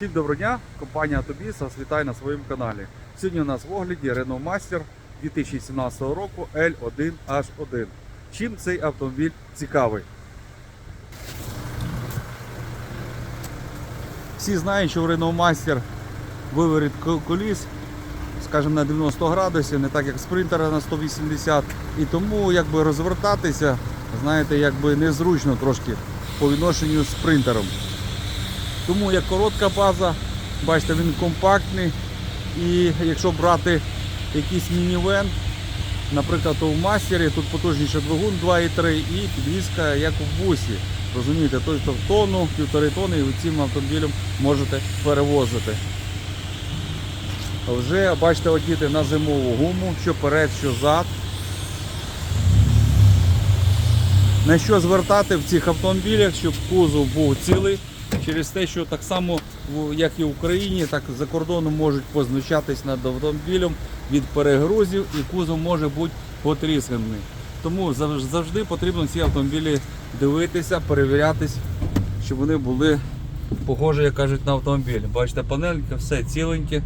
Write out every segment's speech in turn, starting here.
Всім доброго дня, компанія Тобіс вас вітає на своєму каналі. Сьогодні у нас в огляді Renault Master 2017 року L1H1. Чим цей автомобіль цікавий? Всі знають, що в Renault Master виворіт коліс, скажімо, на 90 градусів, не так як спринтера на 180. І тому якби розвертатися, знаєте, якби незручно трошки по відношенню з спринтером. Тому як коротка база, бачите, він компактний. І якщо брати якийсь мінівен, наприклад, у мастері, тут потужніше двигун 2,3 і підвізка як у бусі. Розумієте, тобто тонну, півтори тони і цим автомобілем можете перевозити. Вже бачите, одіти на зимову гуму, що перед, що зад. На що звертати в цих автомобілях, щоб кузов був цілий, через те, що так само, як і в Україні, так і за кордоном можуть позначатись над автомобілем від перегрузів і кузов може бути потрісканий. Тому завжди потрібно ці автомобілі дивитися, перевірятись, щоб вони були похожі, як кажуть, на автомобіль. Бачите, панельки, все ціленьке.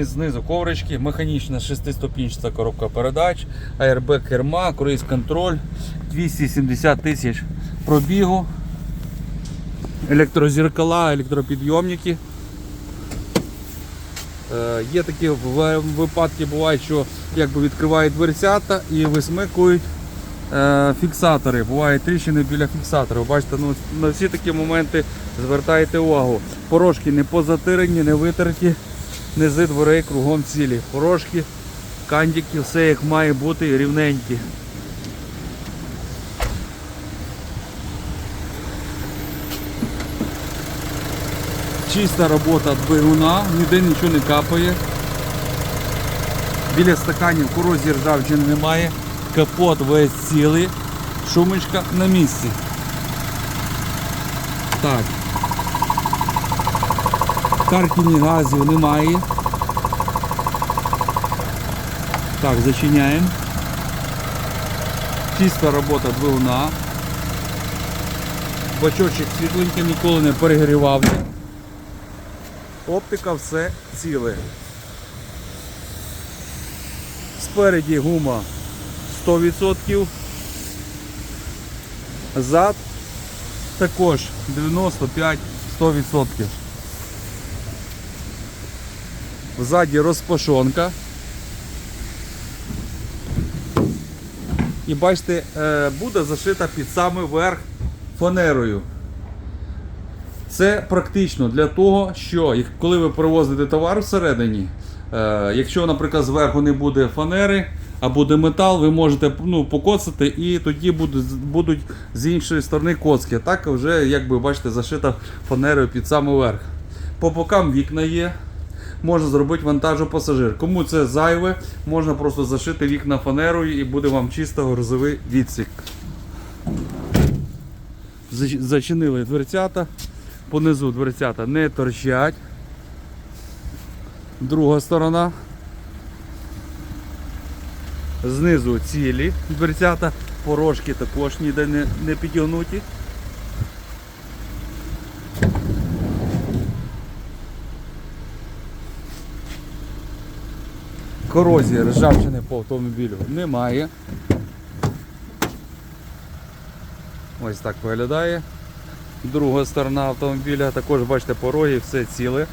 Знизу коврички, механічна шестиступінчата коробка передач, аербек керма, круїз контроль, 270 тисяч пробігу, електрозеркала, електропідйомники. Е, Є такі випадки бувають, що якби відкривають дверцята і висмикують е, фіксатори. Бувають тріщини біля фіксаторів. Бачите, ну, на всі такі моменти звертайте увагу. Порошки не позатирені, не витерті, низи дверей кругом цілі. Порошки, кандики, все як має бути рівненькі. Чиста робота двигуна, ніде нічого не капає. Біля стаканів корозії ржавчини немає. Капот весь цілий, шумочка на місці. Так. Каркіні газів немає. Так, зачиняємо. Чиста робота двигуна. Бачочок світленький, ніколи не перегрівався. Оптика все ціле. Спереді гума 100%. Зад також 95-100%. Ззаді розпашонка. І бачите, е, буде зашита під самий верх фанерою. Це практично для того, що коли ви привозите товар всередині, е, якщо, наприклад, зверху не буде фанери, а буде метал, ви можете ну, покоцати і тоді будуть, будуть з іншої сторони коцки. Так вже, як ви бачите, зашита фанерою під самий верх. По бокам вікна є. Можна зробити вантажопасажир. Кому це зайве, можна просто зашити вікна фанерою і буде вам чисто грузовий відсік. Зач- Зачинили дверцята. Понизу дверцята не торчать. Друга сторона. Знизу цілі дверцята, порожки також ніде не, не підігнуті. Корозії ржавчини по автомобілю немає. Ось так виглядає. Друга сторона автомобіля, також бачите пороги, все ціле.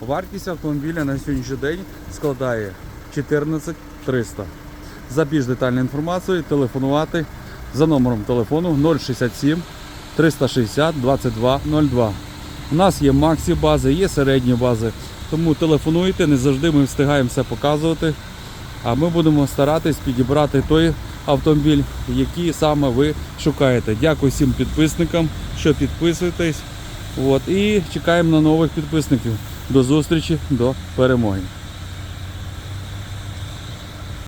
Вартість автомобіля на сьогоднішній день складає 14 300. За більш детальну інформацію телефонувати за номером телефону 067 360 2202. У нас є максі бази, є середні бази. Тому телефонуйте, не завжди ми встигаємо все показувати. А ми будемо старатись підібрати той автомобіль, який саме ви шукаєте. Дякую всім підписникам, що підписуєтесь. От, і чекаємо на нових підписників. До зустрічі, до перемоги.